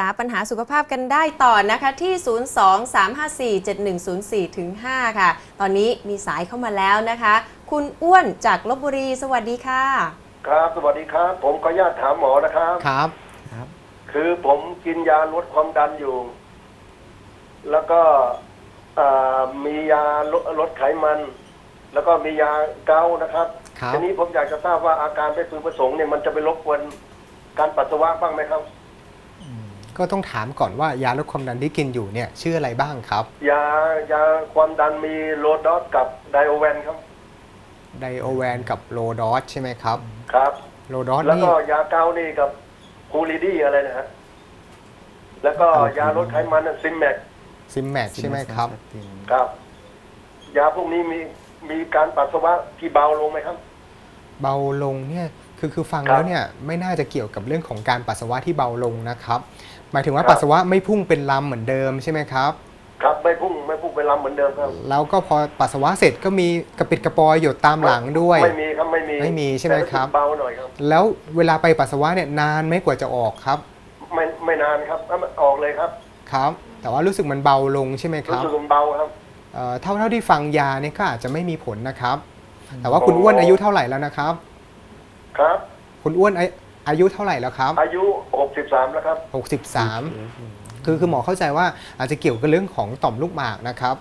รึกษาปัญหาสุขภาพกันได้ต่อนะคะที่ 02-354-7104ถึง5ค่ะ ตอนนี้มีสายเข้ามาแล้วนะคะ คุณอ้วนจากลบบุรี สวัสดีค่ะ ครับ สวัสดีครับ ผมขออนุญาตถามหมอนะครับ ครับ คือผมกินยาลดความดันอยู่ แล้วก็อ่ามียาลดลดไขมัน แล้วก็มียาเกาต์นะครับครับ ทีนี้ผมอยากจะทราบว่าอาการเป็นพึงประสงค์เนี่ยมันจะไปรบกวนการปัสสาวะบ้างไหมครับ ก็ต้องถามก่อนว่ายาลดความดันที่กินอยู่เนี่ยชื่ออะไรบ้างครับ ยายาความดันมีโลดอสกับไดโอแวนครับ ไดโอแวนกับโลดอสใช่ไหมครับ ครับโลดอสแล้วนี่ก็ยาเกาต์นี่กับคูลิดี้อะไรนะฮะแล้วก็ยาลดไขมันซิมแมกซิมแมทใช่ไหมครับ ครับ ยาพวกนี้มีมีการปัสสาวะที่เบาลงไหมครับ เบาลงเนี่ยคือคือฟังครับ แล้วเนี่ยไม่น่าจะเกี่ยวกับเรื่องของการปัสสาวะที่เบาลงนะครับ หมายถึงว่าครับ ปัสสาวะไม่พุ่งเป็นลำเหมือนเดิมใช่ไหมครับ ครับไม่พุ่งไม่พุ่งไปลำเหมือนเดิมครับแล้วก็พอปัสสาวะเสร็จก็มีกระปิดกระปอยหยดตามหลังด้วย ไม่มีครับไม่มีไม่มีใช่ไหมครับแต่สึกเบาหน่อยครับ แล้วเวลาไปปัสสาวะเนี่ยนานไหม่กว่าจะออกครับไม่ไม่นานครับเอาออกเลยครับครับ แต่ว่ารู้สึกมันเบาลงใช่ไหมครู้รับสึกมันเบาครับ เอ่อเท่าเท่าที่ฟังยาเนี่ยก็อาจจะไม่มีผลนะครับ แต่ว่าคุณอ้วนอายุเท่าไหร่แล้วนะครับ ครับ คุณอ้วนอา อายุเท่าไหร่แล้วครับ อายุหกสิบสามแล้วครับ 63 คือคือหมอเข้าใจว่าอาจจะเกี่ยวกับเรื่องของต่อมลูกหมากนะครับ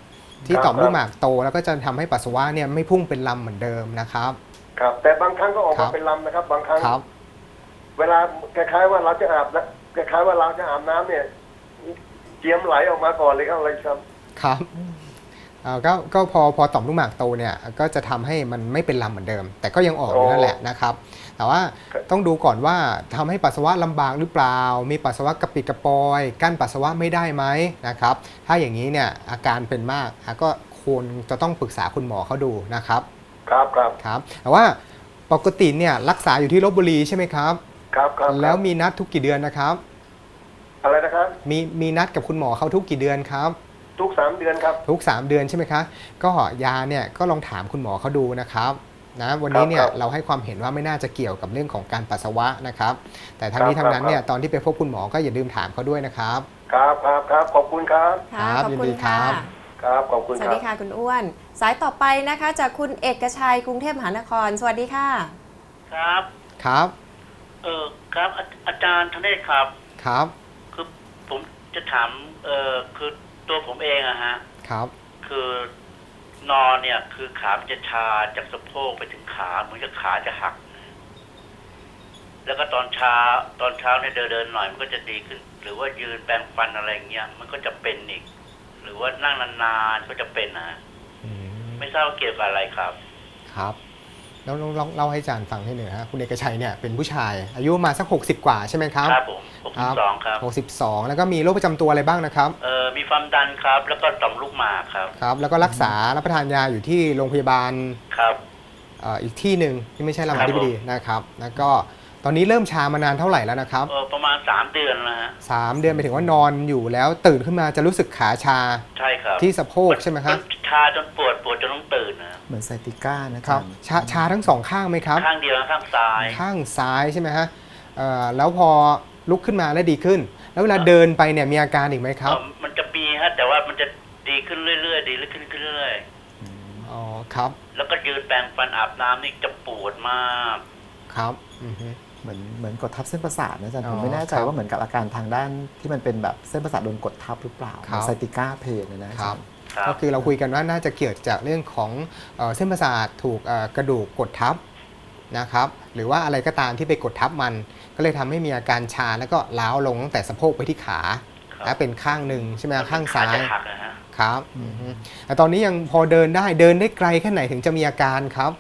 ที่ครับต่อมลูกหมากโตแล้วก็จะทำให้ปัสสาวะเนี่ยไม่พุ่งเป็นลำเหมือนเดิมนะครับ ครับ แต่บางครั้งก็ออกครัมาบ เป็นลำนะครับ บางครั้ง ครับ เวลาคล้ายๆว่าเราจะอาบนะคล้ายๆว่าเราจะอาบน้ำเนี่ยเจียมไหลออกมาก่อนเลยครับอะไรครับ ครับเอ่อก็ก็พอพอต่อมลูกหมากโตเนี่ยก็จะทำให้มันไม่เป็นลำเหมือนเดิม แต่ก็ยังออกอยู่นั่นแหละนะครับ แต่ว่าครับต้องดูก่อนว่าทำให้ปัสสาวะลำบากหรือเปล่า มีปัสสาวะกระปิดกระปอย กั้นปัสสาวะไม่ได้ไหมนะครับ ถ้าอย่างนี้เนี่ยอาการเป็นมากอะก็ควรจะต้องปรึกษาคุณหมอเขาดูนะครับ ครับครับครับแต่ว่าปกติเนี่ยรักษาอยู่ที่ลบบุรีใช่ไหมครับ ครับครับแล้วมีนัดทุกกี่เดือนนะครับ อะไรนะครับ มีมีนัดกับคุณหมอเขาทุกกี่เดือนครับทุกสามเดือนครับ ทุก 3 เดือนใช่ไหมคะ ก็ยาเนี่ยก็ลองถามคุณหมอเขาดูนะครับ นะวันนี้เนี่ยครับเราให้ความเห็นว่าไม่น่าจะเกี่ยวกับเรื่องของการปัสสาวะนะครับ แต่ทั้งนี้ครับทั้งนั้นเนี่ยครับตอนที่ไปพบคุณหมอก็อย่าลืมถามเขาด้วยนะครับ ครับครับครับขอบคุณครับค่ะครับขอบยินคุดีณครัค่ะบครับขอบคุณสควัสรับดีค่ะคุณอ้วน สายต่อไปนะคะ จากคุณเอกชัยกรุงเทพมหานคร สวัสดีค่ะ ครับครับ เออครับอาอาจารย์ธเนศครับครับ คือผมจะถามเออคือตัวผมเองอะฮะครับ คือ นอนเนี่ยคือขามันจะชาจากสะโพกไปถึงขาเหมือนกับขาจะหัก แล้วก็ตอนเช้าตอนเช้าเนี่ยเดินเดินหน่อยมันก็จะดีขึ้น หรือว่ายืนแปรงฟันอะไรอย่างเงี้ยมันก็จะเป็นอีก หรือว่านั่งนานๆก็จะเป็นนะฮะอืมไม่ทราบว่าเกี่ยวกับอะไรครับ ครับ แล้วลองลองเล่าให้อาจารย์ฟังให้หน่อยฮะคุณเอกชัยเนี่ยเป็นผู้ชายอายุประมาณสัก 60 กว่าใช่ไหมครับครับผมหกสิบสองครับ 62 แล้วก็มีโรคประจำตัวอะไรบ้างนะครับเออมีความดันครับ แล้วก็ต่อมลูกหมากครับครับ แล้วก็รักษารับประทานยาอยู่ที่โรงพยาบาลครับเอ่ออีกที่หนึ่งที่ไม่ใช่รามาธิบดีครับผมนะครับ แล้วก็ ตอนนี้เริ่มชามานานเท่าไหร่แล้วนะครับเออประมาณสามเดือนแล้วฮะสามเดือนไปถึงว่านอนอยู่แล้วตื่นขึ้นมาจะรู้สึกขาชาใช่ครับที่สะโพกใช่ไหมครับนชาจนปวดปวดจนต้องตื่นนะเหมือนไซติก้านะคครัรับบชาชาทั้งสองข้างไหมครับ ข้างเดียวนะข้างซ้าย ข้างซ้ายใช่ไหมฮะเอ่อแล้วพอลุกขึ้นมาแล้วดีขึ้น แล้วเวลาเดินไปเนี่ยมีอาการอีกไหมครับเอ่อมันจะมีฮะแต่ว่ามันจะดีขึ้นเรื่อยๆ ดีขึ้นขึ้นเรื่อยอ๋อครับๆแล้วก็ยืนแปรงฟันอาบน้ำนี่จะปวดมาก ครับอือฮึ เหมือนเหมือนกดทับเส้นประสาทนะอาจารย์อ๋อผมไม่แน่ใจครับว่าเหมือนกับอาการทางด้านที่มันเป็นแบบเส้นประสาทโดนกดทับหรือเปล่าครับไซติก้าเพนเนยนะอาคจารับรย์ครับก็คือเราคุยกันว่าน่าจะเกิดจากเรื่องของเอ่อเส้นประสาทถูกเอ่อกระดูกกดทับนะครับหรือว่าอะไรก็ตามที่ไปกดทับมัน ก็เลยทำให้มีอาการชาแล้วก็ล้าวลงตั้งแต่สะโพกไปที่ขาครับและเป็นข้างหนึ่งใช่ไหมข้างขาซ้ายจะหักนะฮะครับอือฮึแต่ตอนนี้ยังพอเดินได้เดินได้ไกลแค่ไหนถึงจะมีอาการครับ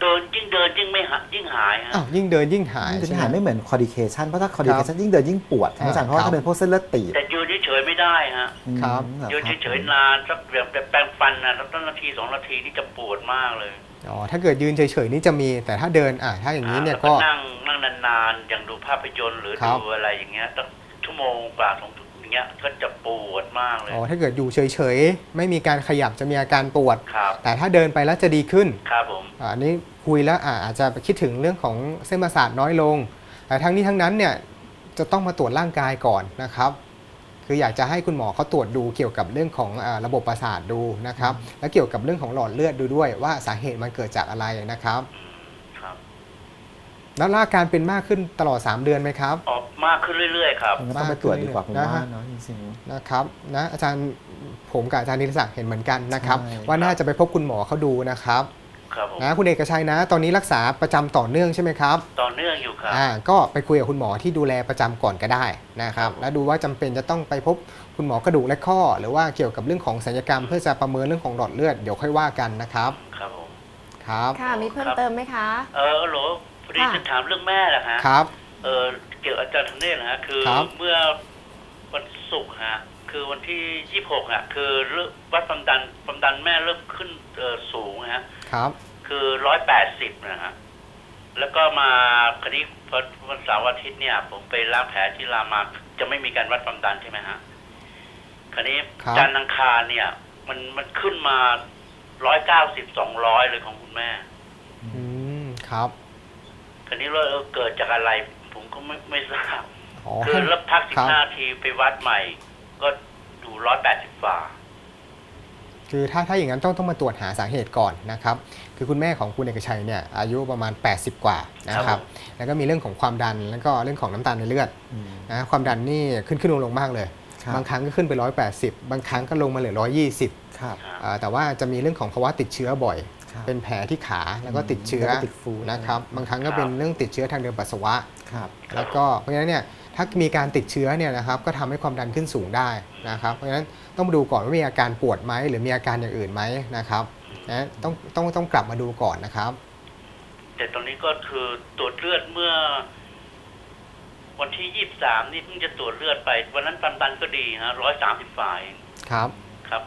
เดิน ยิ่งเดินยิ่งไม่หายยิ่งหายฮะ อ้าวยิ่งเดินยิ่งหายมันจะใช่ไหมหายไม่เหมือนคอดิเคชันเพราะถ้าคอดิเคชันยิ่งเดินยิ่งปวดนะอาจารย์เพราะว่าครับ ถ้าเป็นพวกเส้นเลือดตีบแต่ยืนเฉยๆไม่ได้ฮะครับอืมหรอยืนครับเฉยๆนานสักแบบแปรงฟันนะตั้งนาทีสองนาทีนี่จะปวดมากเลยอ๋อถ้าเกิดยืนเฉยๆนี่จะมี แต่ถ้าเดินอะถ้าอย่างนี้เนี่ยแล้วก็นั่งนั่งนานๆอย่างดูภาพยนตร์หรือครับ ดูอะไรอย่างเงี้ยตั้งชั่วโมงกว่าสองอย่าง เงี้ยก็จะปวดมากเลย อ๋อถ้าเกิดอยู่เฉยๆ ไม่มีการขยับจะมีอาการปวด ครับ แต่ถ้าเดินไปแล้วจะดีขึ้นครับผมอะอันนี้คุยแล้วอะอาจจะคิดถึงเรื่องของเส้นประสาทน้อยลง แต่ทั้งนี้ทั้งนั้นเนี่ยจะต้องมาตรวจร่างกายก่อนนะครับ คืออยากจะให้คุณหมอเขาตรวจดูเกี่ยวกับเรื่องของเออระบบประสาทดูนะครับ และเกี่ยวกับเรื่องของหลอดเลือดดูด้วยว่าสาเหตุมันเกิดจากอะไรนะครับครับ แล้วอาการเป็นมากขึ้นตลอด 3 เดือนไหมครับออกมากขึ้นเรื่อยๆครับมันก็ต้องไปตรวจดีกว่าผมนะว่าฮะเนาะจริงนะครับนะอาจารย์ผมกับอาจารย์นิรศักดิ์เห็นเหมือนกันนะครับใช่ว่าน่าจะไปพบคุณหมอเขาดูนะครับครับผมนะคุณเอกชัยนะ ตอนนี้รักษาประจำต่อเนื่องใช่ไหมครับ ต่อเนื่องอยู่ครับอ่าก็ไปคุยกับคุณหมอที่ดูแลประจำก่อนก็ได้นะครับ แล้วดูว่าจำเป็นจะต้องไปพบคุณหมอกระดูกและข้อ หรือว่าเกี่ยวกับเรื่องของศัลยกรรม เพื่อจะประเมินเรื่องของหลอดเลือดเดี๋ยวค่อยว่ากันนะครับ ครับผมครับ ค่ะมีเพิ่มครับเติมไหมคะ เออโหล พอดีค่ะจะถามเรื่องแม่แหละฮะครับ เออเกี่ยวกับอาจารย์ธเนศนะฮะคือครับ เมื่อวันศุกร์ฮะคือวันที่ยี่หกฮะคือเริ่มวัดความดันความดันแม่เริ่มขึ้นเออสูงฮะ ครับ คือร้อยแปดสิบนะฮะ แล้วก็มาคราวนี้พอวันเสาร์อาทิตย์เนี่ย ผมไปล้างแผลที่รามาจะไม่มีการวัดความดันใช่ไหมฮะคราวนี้ครับ จันทร์อังคารเนี่ย มันมันขึ้นมาร้อยเก้าสิบสองร้อยเลยของคุณแม่ อืมครับ คราวนี้ว่าเออเกิดจากอะไร ผมก็ไม่ไม่ทราบอ๋อคือแล้วพักสิบครับห้าทีไปวัดใหม่ ก็ดูร้อยแปดสิบฝ่าคือถ้าถ้าอย่างนั้นต้องต้องมาตรวจหาสาเหตุก่อนนะครับ คือคุณแม่ของคุณเอกชัยเนี่ยอายุประมาณ 80 กว่านะคครัรับบแล้วก็มีเรื่องของความดันแล้วก็เรื่องของน้ำตาลในเลือดๆอืมนะความดันนี่ขึ้นขึ้นลงลงมากเลยครับบางครั้งก็ขึ้นไป 180 บางครั้งก็ลงมาเหลือ 120ครับอ่าแต่ว่าจะมีเรื่องของภาวะติดเชื้อบ่อยครับ เป็นแผลที่ขาแล้วก็ติดเชื้อแล้วก็ติดฟูนะครับบางครั้งก็ครับเป็นเรื่องติดเชื้อทางเดินปัสสาวะครับแล้วก็เพราะฉะนั้นเนี่ยถ้ามีการติดเชื้อเนี่ยนะครับก็ทำให้ความดันขึ้นสูงได้นะครับเพราะฉะนั้นต้องมาดูก่อนว่ามีอาการปวดไหมหรือมีอาการอย่างอื่นไหมนะครับนะต้องต้องต้องกลับมาดูก่อนนะครับ แต่ตอนนี้ก็คือตรวจเลือดเมื่อ วันที่ยี่สามนี่เพิ่งจะตรวจเลือดไป วันนั้นความดันก็ดีฮะร้อยสามสิบฝ่ายครับครับ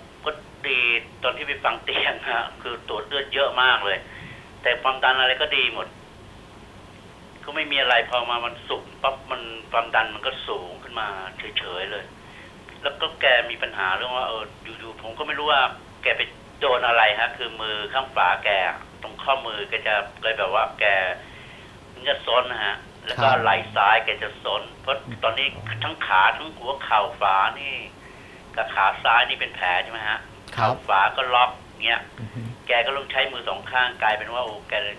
ก็ดีตอนที่ไปฟังเตียงฮะคือตรวจเลือดเยอะมากเลย แต่ความดันอะไรก็ดีหมด ก็ไม่มีอะไรพอมาวันศุกร์ปั๊บมันความดันมันก็สูงขึ้นมาเฉยๆเลย แล้วก็แกมีปัญหาเรื่องว่าเอออยู่ๆผมก็ไม่รู้ว่า แกไปโดนอะไรฮะ คือมือข้างฝาแกอะตรงข้อมือแกจะเลยแบบว่า แกมันจะซนนะฮะ แล้วก็ครับไหล่ซ้ายแกจะซนเพราะตอนนี้ทั้งขาทั้งหัวเข่าฝานี่กับขาซ้ายนี่เป็นแผลใช่ไหมฮะ ครับเข่าฝาก็ล็อกเงี้ยอือฮึแกก็ต้องใช้มือสองข้างกลายเป็นว่าโอ้แกเลย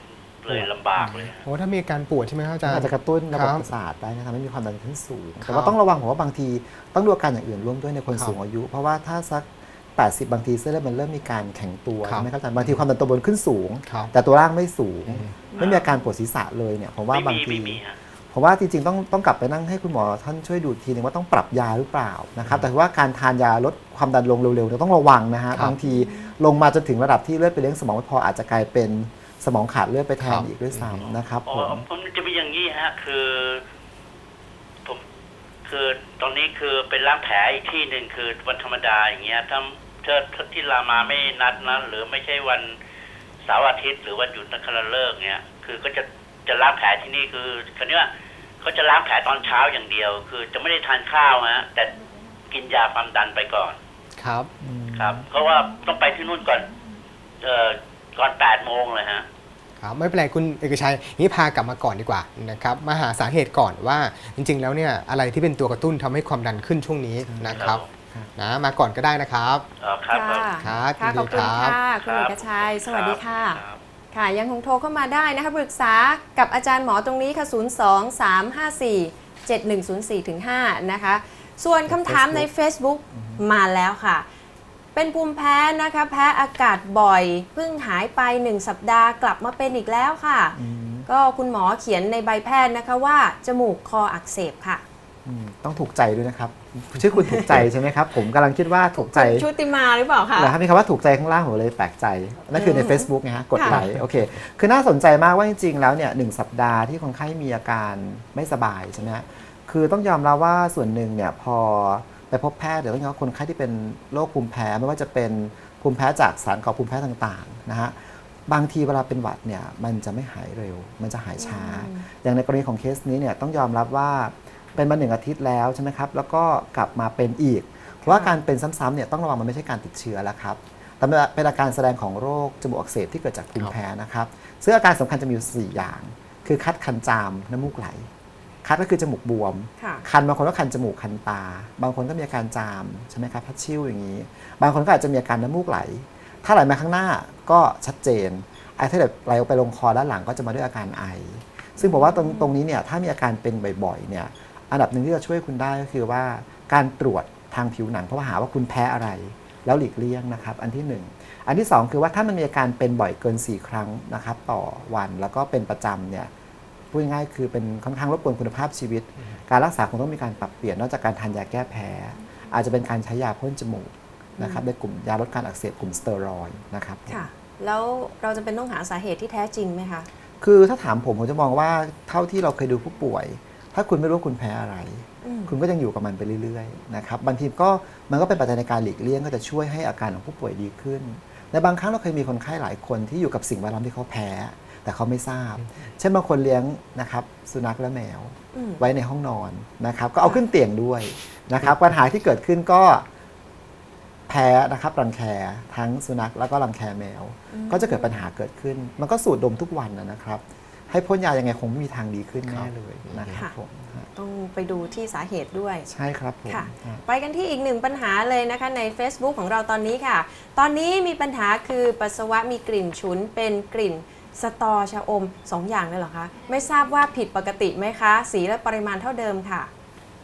ลำบากเลยโอ้ถ้ามีอาการปวดใช่ไหมครับอาจารย์อาจจะกระตุ้นระบบครับประสาทได้นะครับไม่มีความดันขึ้นสูงครับแต่ว่าต้องระวังผมว่าบางทีต้องดูอาการอย่างอื่นร่วมด้วยในคนครับสูงอายุ เพราะว่าถ้าสัก 80 บางทีเส้นเลือดมันเริ่มมีการแข็งตัวครับใช่ไหมครับอาจารย์บางทีความดันตัวบนขึ้นสูงครับแต่ตัวล่างไม่สูงอืมไม่มีอาการปวดศีรษะเลยเนี่ยผมว่าไม่บางมีทีไม่มีฮะ ผมว่าจริงๆต้องต้องกลับไปนั่งให้คุณหมอท่านช่วยดูอีกทีหนึงว่าต้องปรับยาหรือเปล่านะครับแต่ว่าการทานยาลดความดันลงเร็วๆเนี่ยต้องระวังนะฮะครับบางทีลงมาจนถึงระดับที่เลือดไปเลี้ยงสมองไม่พออาจจะกลายเป็นสมองขาดเลือดไปแทนครับอีกด้วยซ้ำนะครับอ๋ผอมมันจะมีอย่างนี้ฮะคือ ผม คือตอนนี้คือเป็นล้างแผลอีกที่หนึ่งคือวันธรรมดาอย่างเงี้ยถ้าถ้าถ้าที่รามาไม่นัดนะหรือไม่ใช่วันเสาร์อาทิตย์หรือวันหยุดนักขัตฤกษ์เงี้ย คือก็จะจะล้างแผลที่นี่คือคันนี้ว่า เขาจะล้างแผลตอนเช้าอย่างเดียว คือจะไม่ได้ทานข้าวฮะแต่กินยาความดันไปก่อน ครับครับ เพราะว่าต้องไปที่นู่นก่อน เอ่อก่อนแปดโมงเลยฮะ ครับไม่เป็นไรคุณเอกชัยนี่พากลับมาก่อนดีกว่านะครับมาหาสาเหตุก่อนว่าจริง ๆ แล้วเนี่ยอะไรที่เป็นตัวกระตุ้นทำให้ความดันขึ้นช่วงนี้นะครับครับ นะมาก่อนก็ได้นะครับอ๋อครับครับ ค่ะครับค่ะยินขดีอบคุณครับ ค่ะ คุณเอกชัย สวัสดีค่ะ รับ ค่ะยังคงโทรเข้ามาได้นะคะปรึกษากับอาจารย์หมอตรงนี้ค่ะ 0 2 3 5 4 7 1 0 4ถึง5นะคะ ส่วนคำถามใน Facebook มาแล้วค่ะ เป็นภูมิแพ้นะคะ แพ้อากาศบ่อยเพิ่งหายไป 1 สัปดาห์กลับมาเป็นอีกแล้วค่ะอืมก็คุณหมอเขียนในใบแพทย์นะคะว่า จมูกคออักเสบค่ะอืม ต้องถูกใจด้วยนะครับ ชื่อคุณถูกใจใช่ไหมครับ ผมกำลังคิดว่าถูกใจชุติมาหรือเปล่าคะเหรอครับมีคำว่าถูกใจข้างล่างผมเลยแปลกใจ นั่นคือใน Facebook ไงฮะกดค่ะไลค์โอเค คือน่าสนใจมากว่าจริงๆแล้วเนี่ยหนึ่งสัปดาห์ที่คนไข้มีอาการไม่สบายใช่ไหมฮะคือต้องยอมรับว่าส่วนหนึ่งเนี่ยพอไปพบแพทย์เดี๋ยวต้องยอมรับคนไข้ที่เป็นโรคภูมิแพ้ไม่ว่าจะเป็นภูมิแพ้จากสารก่อภูมิแพ้ต่างๆนะฮะบางทีเวลาเป็นหวัดเนี่ยมันจะไม่หายเร็ว มันจะหายช้าอืมอย่างในกรณีของเคสนี้เนี่ยต้องยอมรับว่า เป็นมาหนึ่งอาทิตย์แล้วใช่ไหมครับ แล้วก็กลับมาเป็นอีก เพราะว่าการเป็นซ้ำๆเนี่ยต้องระวังมันไม่ใช่การติดเชื้อแล้วครับ แต่เป็นอาการแสดงของโรคจมูกอักเสบที่เกิดจากภูมิแพ้นะครับ ซึ่งอาการสำคัญจะมีอยู่4อย่าง คือคัดคันจาม น้ำมูกไหล คัดก็คือจมูกบวมค่ะคันบางคนก็คันจมูกคันตา บางคนก็มีอาการจามใช่ไหมครับพัดชิ่วอย่างนี้ บางคนก็อาจจะมีอาการน้ำมูกไหล ถ้าไหลมาข้างหน้าก็ชัดเจน ไอ้ถ้าเกิดไหลออกไปลงคอด้านหลังก็จะมาด้วยอาการไอ ซึ่งผมว่าตรงตรงนี้เนี่ยถ้ามีอาการเป็นบ่อยๆเนี่ย อันดับหนึ่งที่จะช่วยคุณได้ก็คือว่าการตรวจทางผิวหนัง เพราะว่าหาว่าคุณแพ้อะไร แล้วหลีกเลี่ยงนะครับ อันที่หนึ่งอันที่สองคือว่าถ้ามันมีอาการเป็นบ่อยเกิน 4 ครั้งนะครับ ต่อวันแล้วก็เป็นประจำเนี่ยพูดง่ายๆคือเป็นค่อนข้างรบกวนคุณภาพชีวิต การรักษาคงต้องมีการปรับเปลี่ยนนอกจากการทานยาแก้แพ้ อาจจะเป็นการใช้ยาพ่นจมูกนะครับในกลุ่มยาลดการอักเสบกลุ่มสเตียรอยด์นะครับค่ะแล้วเราจะเป็นต้องหาสาเหตุที่แท้จริงไหมคะ คือถ้าถามผมผมจะมองว่าเท่าที่เราเคยดูผู้ป่วย ถ้าคุณไม่รู้ว่าคุณแพ้อะไรอืมคุณก็ยังอยู่กับมันไปเรื่อยๆนะครับบางทีก็มันก็เป็นปัจจัยในการหลีกเลี่ยงก็จะช่วยให้อาการของผู้ป่วยดีขึ้นในบางครั้งเราเคยมีคนไข้หลายคนที่อยู่กับสิ่งแวดล้อมที่เขาแพ้ แต่เขาไม่ทราบ เช่นบางคนเลี้ยงนะครับสุนัขและแมวอืมไว้ในห้องนอนนะครับก็เอาขึ้นเตียงด้วยนะครับปัญหาที่เกิดขึ้นก็แพ้นะครับรังแคทั้งสุนัขแล้วก็รังแคแมว ก็จะเกิดปัญหาเกิดขึ้น มันก็สูดดมทุกวันนะนะครับ ให้พ่นยายังไงคงไม่มีทางดีขึ้นแน่เลยนะครับค่ะผมฮะต้องไปดูที่สาเหตุด้วย ใช่ครับผมค่ะฮะไปกันที่อีกหนึ่งปัญหาเลยนะคะใน Facebook ของเราตอนนี้ค่ะ ตอนนี้มีปัญหาคือปัสสาวะมีกลิ่นฉุนเป็นกลิ่นสตอชะอมสองอย่างเลยเหรอคะ ไม่ทราบว่าผิดปกติไหมคะ สีและปริมาณเท่าเดิมค่ะ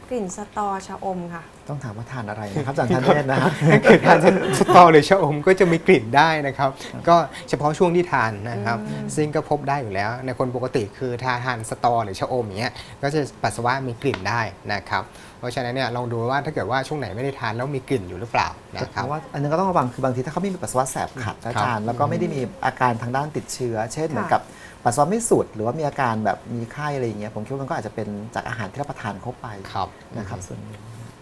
กลิ่นสตอชะอมค่ะ ต้องถามว่าทานอะไรนะครับอาจารย์ท่านเทศนะฮะถ้าเกิดทานสตอหรือชะอมก็จะมีกลิ่นได้นะครับ ก็เฉพาะช่วงที่ทานนะครับ ซึ่งก็พบได้อยู่แล้ว ในคนปกติคือทานทานสตอหรือชะอมอย่างเงี้ยก็จะปัสสาวะมีกลิ่นได้นะครับ เพราะฉะนั้นเนี่ยลองดูว่าถ้าเกิดว่าช่วงไหนไม่ได้ทานแล้วมีกลิ่นอยู่หรือเปล่านะคเพรับราะว่าอันนึงก็ต้องระวังคือบางทีถ้าเขาไม่มีปัสสาวะแสบขัดนะอาจารย์แล้วก็ไม่ได้มีอาการทางด้านติดเชื้อ เช่นเหมือนกับ ปัสสาวะไม่สุดหรือว่ามีอาการแบบมีไข้อะไรอย่างเงี้ยผมคิดว่ามันก็อาจจะเป็นจากอาหารที่รับประทานเข้าไปครับ นะครับส่วนหนึ่ง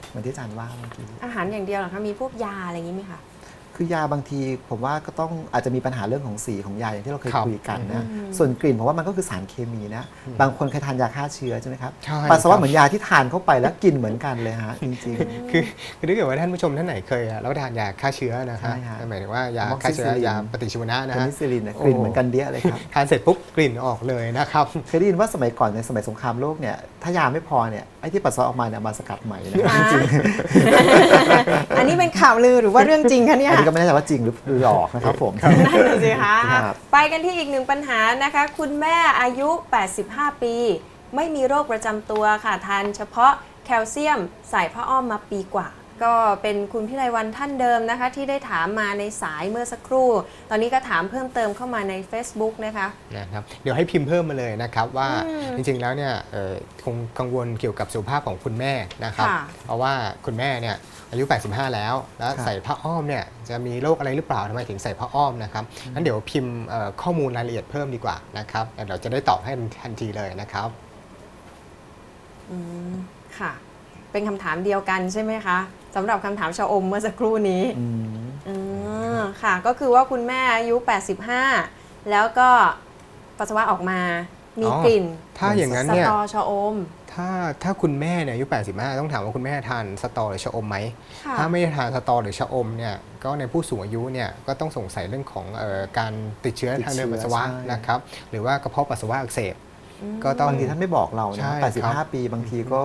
เหมือนที่อาจารย์ว่าเมื่อกี้ อาหารอย่างเดียวเหรอคะ มีพวกยาอะไรอย่างนี้ไหมคะ คือยาบางทีผมว่าก็ต้องอาจจะมีปัญหาเรื่องของสีของยาอย่างที่เราเคยครับคุยกันนะอืมส่วนกลิ่นผมว่ามันก็คือสารเคมีนะ บางคนเคยทานยาฆ่าเชื้อใช่ไหมครับใช่ปัสสาวะครับเหมือนยาที่ทานเข้าไปแล้วกลิ่นเหมือนกันเลยฮะจริง คือคือถ้าเกิดว่าท่านผู้ชมท่านไหนเคยรับประทานยาฆ่าเชื้อนะฮะใช่ฮะหมายถึงว่ายา Amoxicillin ฆ่าเชื้อยาปฏิชีวนะๆนะเพฮะนิซิลินเนี่ยโอ้กลิ่นเหมือนกันเดี้ยเลยครับ ทานเสร็จปุ๊บกลิ่นออกเลยนะครับ เคยได้ยินว่าสมัยก่อนในสมัยสงครามโลกเนี่ยถ้ายาไม่พอเนี่ยไอ้ที่ปัสสาวะออกมาเนี่ยเอามาสกัดใหม่นะอ่าอันนี้เป็นข่าวลือหรือว่าเรื่องจริงคะเนี่ยอันนี้ก็ไม่แน่ใจว่าจริงหรือหรือหลอกนะครับผม นั่นน่ะสิคะครับ ไปกันที่อีกหนึ่งปัญหานะคะ คุณแม่อายุ 85 ปี ไม่มีโรคประจำตัวค่ะทานเฉพาะแคลเซียมใส่ผ้าอ้อมมาปีกว่า ก็เป็นคุณพิไลวันท่านเดิมนะคะ ที่ได้ถามมาในสายเมื่อสักครู่ ตอนนี้ก็ถามเพิ่มเติมเข้ามาใน Facebook นะคะ นะครับเดี๋ยวให้พิมพ์เพิ่มมาเลยนะครับว่าอืมจริงๆแล้วเนี่ยเอ่อคงกังวลเกี่ยวกับสุขภาพของคุณแม่นะครับ ค่ะเพราะว่าคุณแม่เนี่ยอายุ 85 แล้ว แล้วครับใส่ผ้าอ้อมเนี่ยจะมีโรคอะไรหรือเปล่าทำไมถึงใส่ผ้าอ้อมนะครับงั้นเดี๋ยวพิมพ์เอ่อข้อมูลรายละเอียดเพิ่มดีกว่านะครับเดี๋ยวจะได้ตอบให้ทันทีเลยนะครับ อืมค่ะ เป็นคำถามเดียวกันใช่ไหมคะสำหรับคำถามชาอมเมื่อสักครู่นี้อืมอืมค่ะก็คือว่าคุณแม่อายุ 85 แล้วก็ปัสสาวะออกมา มีอ๋อกลิ่นถ้าอย่างนั้นสเนี่ย ตอชะอม ถ้าถ้าคุณแม่เนี่ยอายุ 85 ต้องถามว่าคุณแม่ทานสตอหรือชะอมไหม ค่ะ ถ้าไม่ได้ทานสตอหรือชะอมเนี่ย ก็ในผู้สูงอายุเนี่ยก็ต้องสงสัยเรื่องของเออการติดเชื้อติดทางเดินเชื้อปัสสาวะใช่ นะครับ หรือว่ากระเพาะปัสสาวะอักเสบ ก็ต้อง บางทีท่านไม่บอกเราใช่นะครับครับ 85 ปีบางทีก็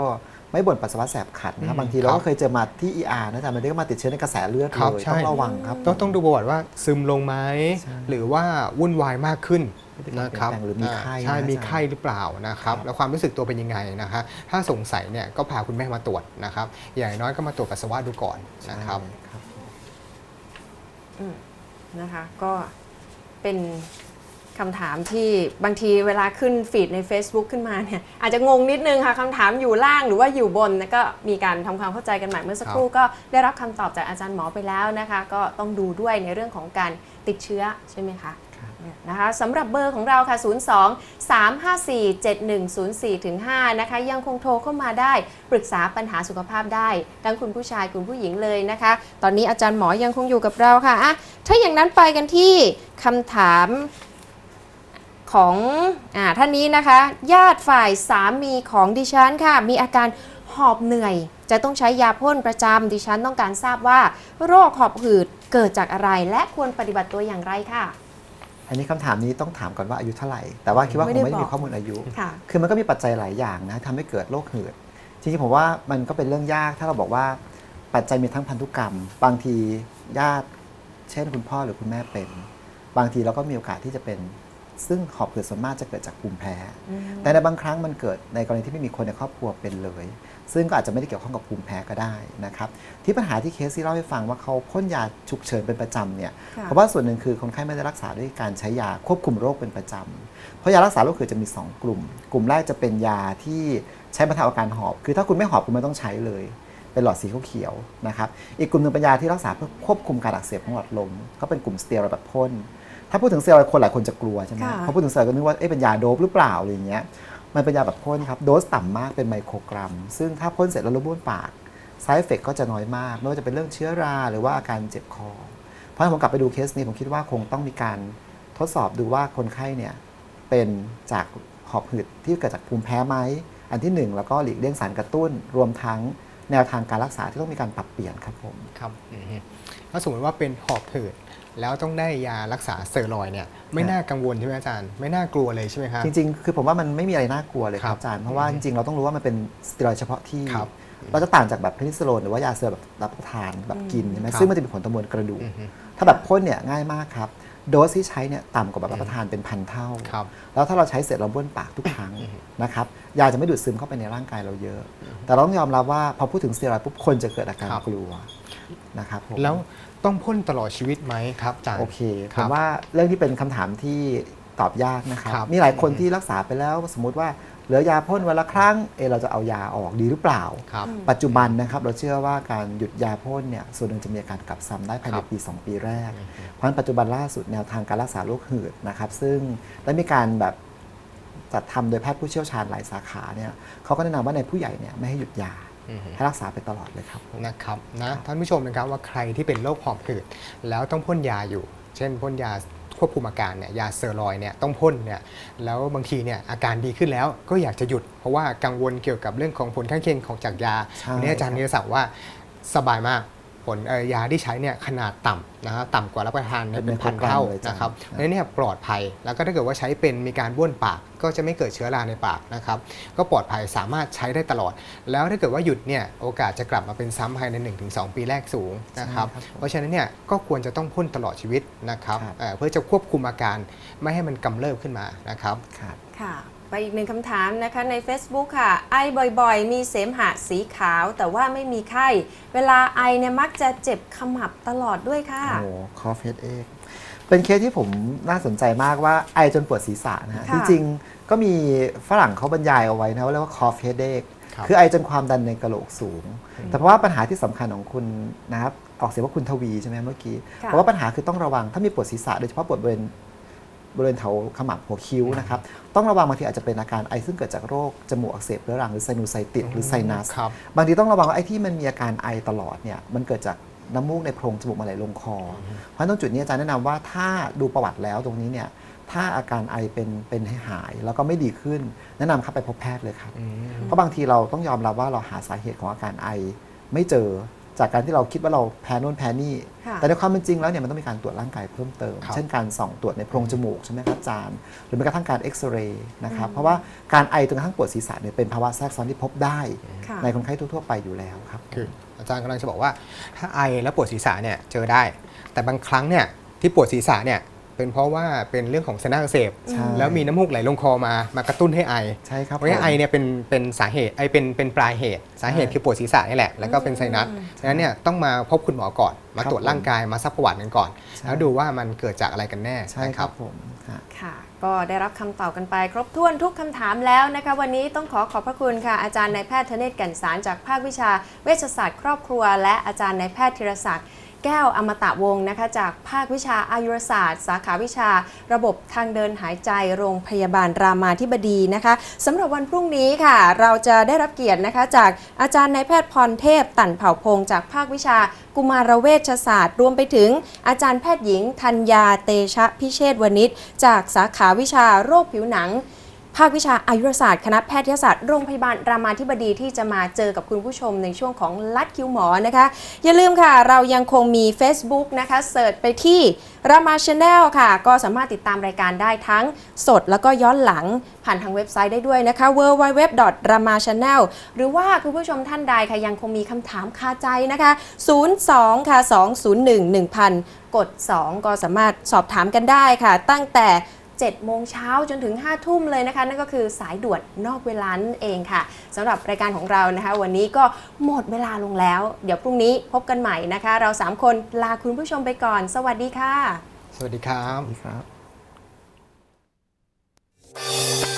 ไม่บ่นปัสสาวะแสบขัดนะครับอืมบางทีเราครัก็บเคยเจอมาที่ ER นะอาจารย์มันก็มาติดเชื้อในกระแสเลือดครัเลบยใช่ต้องระวังครับต้องต้องดูประวัติว่าซึมลงไหมใช่หรือว่าวุ่นวายมากขึ้นพฤติกรรมนะครับเปลี่ยนแปลงหรือมีไข้ใช่นะมีอาจารย์ไข้หรือเปล่านะครับครับ แล้วความรู้สึกตัวเป็นยังไงนะคะถ้าสงสัยเนี่ยก็พาคุณแม่มาตรวจนะครับ อย่างน้อยก็มาตรวจปัสสาวะดูก่อนนะครับครับอืมนะคะ ก็เป็น คำถามที่บางทีเวลาขึ้นฟีดใน Facebook ขึ้นมาเนี่ยอาจจะงงนิดนึงค่ะคำถามอยู่ล่างหรือว่าอยู่บนแล้วก็มีการทำความเข้าใจกันใหม่เมื่อสักครู่ก็ได้รับคำตอบจากอาจารย์หมอไปแล้วนะคะ ก็ต้องดูด้วยในเรื่องของการติดเชื้อใช่ไหมคะนะคะสำหรับเบอร์ของเราค่ะ 02 354 7104ถึง5นะคะ ยังคงโทรเข้ามาได้ปรึกษาปัญหาสุขภาพได้ ทั้งคุณผู้ชายคุณผู้หญิงเลยนะคะ ตอนนี้อาจารย์หมอยังคงอยู่กับเราค่ะอะถ้าอย่างนั้นไปกันที่คำถาม ของอาท่านนี้นะคะ ญาติฝ่ายสามีของดิฉันค่ะ มีอาการหอบเหนื่อย จะต้องใช้ยาพ่นประจำดิฉันต้องการทราบว่า โรคหอบหืดเกิดจากอะไร และควรปฏิบัติตัวอย่างไรค่ะ อันนี้คำถามนี้ต้องถามก่อนว่าอายุเท่าไหร่ แต่ว่าคิดว่าคไม่งได้ไม่ได้มีบอกข้อมูลอายุค่ะคือมันก็มีปัจจัยหลายอย่างนะทำให้เกิดโรคหืดจริงๆผมว่ามันก็เป็นเรื่องยากถ้าเราบอกว่าปัจจัยมีทั้งพันธุกรรม บางทีญาติ เช่นคุณพ่อหรือคุณแม่เป็น บางทีเราก็มีโอกาสที่จะเป็น ซึ่งหอบหืดส่วนมากจะเกิดจากภูมิแพ้ แต่ในบางครั้งมันเกิดในกรณีที่ไม่มีคนในครอบครัวเป็นเลย ซึ่งก็อาจจะไม่ได้เกี่ยวข้องกับภูมิแพ้ก็ได้นะครับ ที่ปัญหาที่เคสที่เล่าให้ฟังว่าเขาพ่นยาฉุกเฉินเป็นประจำเนี่ยค่ะเพราะว่าส่วนหนึ่งคือคนไข้ไม่ได้รักษาด้วยการใช้ยาควบคุมโรคเป็นประจำ เพราะยารักษาโรคหืดจะมี 2 กลุ่ม กลุ่มแรกจะเป็นยาที่ใช้บรรเทาอาการหอบ คือถ้าคุณไม่หอบคุณไม่ต้องใช้เลยเป็นหลอดสีเขียวๆนะครับ อีกกลุ่มหนึ่งเป็นยาที่รักษาเพื่อควบคุมการอักเสบของหลอดลม ก็เป็นกลุ่มสเตียรอยด์แบบพ่น ถ้าพูดถึงสเตียรอยด์คนหลายคนจะกลัวใช่ไหมค่ะ พอพูดถึงสเตียรอยด์ก็นึกว่าเอ๊ะเป็นยาโดบหรือเปล่าอะไรอย่างเงี้ย มันเป็นยาแบบพ่นครับ โดสต่ำมากเป็นไมโครกรัม ซึ่งถ้าพ่นเสร็จแล้วลมบ้วนปาก s ายเอฟเฟกก็จะน้อยมาก ไม่ว่าจะเป็นเรื่องเชื้อราหรือว่าอาการเจ็บคอ เพราะฉะนั้นผมกลับไปดูเคสนี้ผมคิดว่าคงต้องมีการทดสอบดูว่าคนไข้เนี่ยเป็นจากหอบหืดที่เกิดจากภูมิแพ้ไหม อันที่หนึ่งแล้วก็หลีกเลี่ยงสารกระตุ้น รวมทั้งแนวทางการรักษาที่ต้องมีการปรับเปลี่ยนครับผม ครับอือฮึถ้าสมมติว่าเป็นหอบหืด แล้วต้องได้ยารักษาสเตียรอยด์เนี่ยไม่น่ากังวลใช่ไหมอาจารย์ ไม่น่ากลัวเลยใช่ไหมครับ จริง ๆ คือผมว่ามันไม่มีอะไรน่ากลัวเลยคครัรับบอาจารย์ เพราะว่าจริงๆ เราต้องรู้ว่ามันเป็นสเตียรอยด์เฉพาะที่ครับเราจะต่างจากแบบเพนิซิลลินหรือว่ายาเสพแบบรับประทานแบบกินใช่ไหมครับซึ่งมันจะมีผลต่อมวลกระดูกอือฮึถ้าแบบพ่นเนี่ยง่ายมากครับโดสที่ใช้เนี่ยต่ำกว่าแบบรับประทานเป็นพันเท่าครับแล้วถ้าเราใช้เสร็จเราบ้วนปากทุกครั้งนะครับ ยาจะไม่ดูดซึมเข้าไปในร่างกายเราเยอะ แต่เราต้องยอมรับว่าพอพูดถึงสเตียรอยด์ปุ๊บคนจะเกิดอาการครับกลัวนะครับผมแล้ว ต้องพ่นตลอดชีวิตไหมครับอาจารย์ โอเคคผรับมว่าเรื่องที่เป็นคำถามที่ตอบยากนะครับ ครับมีหลายคนที่รักษาไปแล้วสมมติว่าเหลือยาพ่นวันละครั้งเอะเราจะเอายาออกดีหรือเปล่า ครับ ปัจจุบันนะครับเราเชื่อว่าการหยุดยาพ่นเนี่ยส่วนหนึ่งจะมีอาการกลับซ้ำได้ภายคในรับปี 2 ปีแรก เพราะฉะนั้นปัจจุบันล่าสุดแนวทางการรักษาโรคหืดนะครับซึ่งได้มีการแบบจัดทำโดยแพทย์ผู้เชี่ยวชาญหลายสาขาเนี่ยเขาก็แนะนำว่าในผู้ใหญ่เนี่ยไม่ให้หยุดยาอือฮึ ให้รักษาไปตลอดเลยครับนะครับนะท่านผู้ชมนะครับว่าใครที่เป็นโรคหอบหืดแล้วต้องพ่นยาอยู่ เช่นพ่นยาควบคุมอาการเนี่ยยาสเซอรอยด์เนี่ยต้องพ่นเนี่ยแล้วบางทีเนี่ยอาการดีขึ้นแล้วก็อยากจะหยุด เพราะว่ากังวลเกี่ยวกับเรื่องของผลข้างเคียงของจากยาใช่วันนี้อาจารย์ครับนิรศักดิ์ว่าสบายมาก ผลเอ่อยาที่ใช้เนี่ยขนาดต่ำนะฮะต่ำกว่ารับประทานเนี่ยเป็นพันเท่านะครับเพราะฉะนั้นเนี่ยปลอดภัยแล้วก็ถ้าเกิดว่าใช้เป็นมีการบ้วนปากก็จะไม่เกิดเชื้อราในปากนะครับก็ปลอดภัยสามารถใช้ได้ตลอด แล้วถ้าเกิดว่าหยุดเนี่ยโอกาสจะกลับมาเป็นซ้ำภายใน 1-2 ปีแรกสูงนะครับใช่ครับผมเพราะฉะนั้นเนี่ยก็ควรจะต้องพ่นตลอดชีวิตนะครับครับเอ่อเพื่อจะควบคุมอาการไม่ให้มันกำเริบขึ้นมานะครับครับค่ะ ไปอีกหนึ่งคำถามนะคะใน Facebook ค่ะ ไอบ่อยๆ มีเสมหะสีขาวแต่ว่าไม่มีไข้ เวลาไอเนี่ยมักจะเจ็บขมับตลอดด้วยค่ะ โอ้คอฟเฮดเอกเป็นเคสที่ผมน่าสนใจมากว่าไอจนปวดศีรษะนะฮะค่ะจริงๆก็มีฝรั่งเขาบรรยายเอาไว้นะว่าเรียกว่าคอฟเฮดเอกครับ คือไอจนความดันในกระโหลกสูง แต่เพราะว่าปัญหาที่สำคัญของคุณนะครับออกเสียงว่าคุณทวีใช่ไหมเมื่อกี้ค่ะ เพราะว่าปัญหาคือต้องระวังถ้ามีปวดศีรษะโดยเฉพาะปวดบริเวณ บริเวณแถวขมับหัวคิ้วนะครับต้องระวังบางทีอาจจะเป็นอาการไอซึ่งเกิดจากโรคจมูกอักเสบเรื้อรังหรือไซนูไซติสหรือไซนัสครับบางทีต้องระวังว่าไอ้ที่มันมีอาการไอตลอดเนี่ยมันเกิดจากน้ำมูกในโพรงจมูกมาไหลลงคออเพราะฉะนั้นตรงจุดนี้อาจารย์แนะนำว่าถ้าดูประวัติแล้วตรงนี้เนี่ยถ้าอาการไอเป็นเป็นให้หายแล้วก็ไม่ดีขึ้น แนะนำเข้าไปพบแพทย์เลยครับอืมเพราะบางทีเราต้องยอมรับว่าเราหาสาเหตุของอาการไอไม่เจอ จากการที่เราคิดว่าเราแพ้นู่นแพ้นี่ ค่ะแต่ในความเป็นจริงแล้วเนี่ยมันต้องมีการตรวจร่างกายเพิ่มเติม ครับ เช่นการส่องตรวจในโพรงจมูกใช่ไหมครับอาจารย์ หรือแม้กระทั่งการเอ็กซเรย์นะครับ เพราะว่าการไอจนกระทั่งปวดศีรษะเนี่ยเป็นภาวะแทรกซ้อนที่พบได้ ค่ะ ในคนไข้ทั่วๆไปอยู่แล้วครับ คืออาจารย์กำลังจะบอกว่าถ้าไอแล้วปวดศีรษะเนี่ยเจอได้ แต่บางครั้งเนี่ยที่ปวดศีรษะเนี่ย เป็นเพราะว่าเป็นเรื่องของเซนอักเสบใช่ แล้วมีน้ำมูกไหลลงคอมามากระตุ้นให้ไอ ใช่ครับเพราะงั้นผม ไอเนี่ยเป็นเป็นสาเหตุไอเป็นเป็นปลายเหตุ สาเหตุใช่คือปวดศีรษะนี่แหละ แล้วก็เป็นไซนัสดังนั้นเนี่ยต้องมาพบคุณหมอก่อน มาครับตรวจผมร่างกายมาซักประวัติกันก่อน ใช่ แล้วดูว่ามันเกิดจากอะไรกันแน่ใช่นะครับผมฮะค่ะ ก็ได้รับคำตอบกันไป ครบถ้วนทุกคำถามแล้วนะคะ วันนี้ต้องขอขอบพระคุณค่ะ อาจารย์นายแพทย์ธเนศแก่นสารจากภาควิชาเวชศาสตร์ครอบครัว และอาจารย์นายแพทย์ธีรศักดิ์ แก้วอมตะวงศ์นะคะจากภาควิชาอายุรศาสตร์ สาขาวิชา ระบบทางเดินหายใจโรงพยาบาลรามาธิบดีนะคะสำหรับวันพรุ่งนี้ค่ะ เราจะได้รับเกียรตินะคะจากอาจารย์นายแพทย์พรเทพตันเผ่าพงศ์จากภาควิชากุมารเวชศาสตร์ รวมไปถึงอาจารย์แพทย์หญิงธัญญาเตชะพิเชษวณิชจากสาขาวิชาโรคผิวหนัง ภาควิชาอายุรศาสตร์คณะแพทยศาสตร์โรงพยาบาลรามาธิบดีที่จะมาเจอกับคุณผู้ชมในช่วงของลัดคิวหมอนะคะ อย่าลืมค่ะ เรายังคงมี Facebook นะคะเสิร์ชไปที่รามาชาแนลค่ะ ก็สามารถติดตามรายการได้ทั้งสดแล้วก็ย้อนหลังผ่านทางเว็บไซต์ได้ด้วยนะคะ www.ramachannel หรือว่าคุณผู้ชมท่านใดค่ะยังคงมีคำถามคาใจนะคะ 02 ค่ะ 201 1000 กด 2 ก็สามารถสอบถามกันได้ค่ะ ตั้งแต่ 7โมงเช้าจนถึง 5 ทุ่มเลยนะคะ นั่นก็คือสายด่วนนอกเวลานั่นเองค่ะสำหรับรายการของเรานะคะ วันนี้ก็หมดเวลาลงแล้ว เดี๋ยวพรุ่งนี้พบกันใหม่นะคะ เรา 3 คนลาคุณผู้ชมไปก่อน สวัสดีค่ะ สวัสดีครับครับ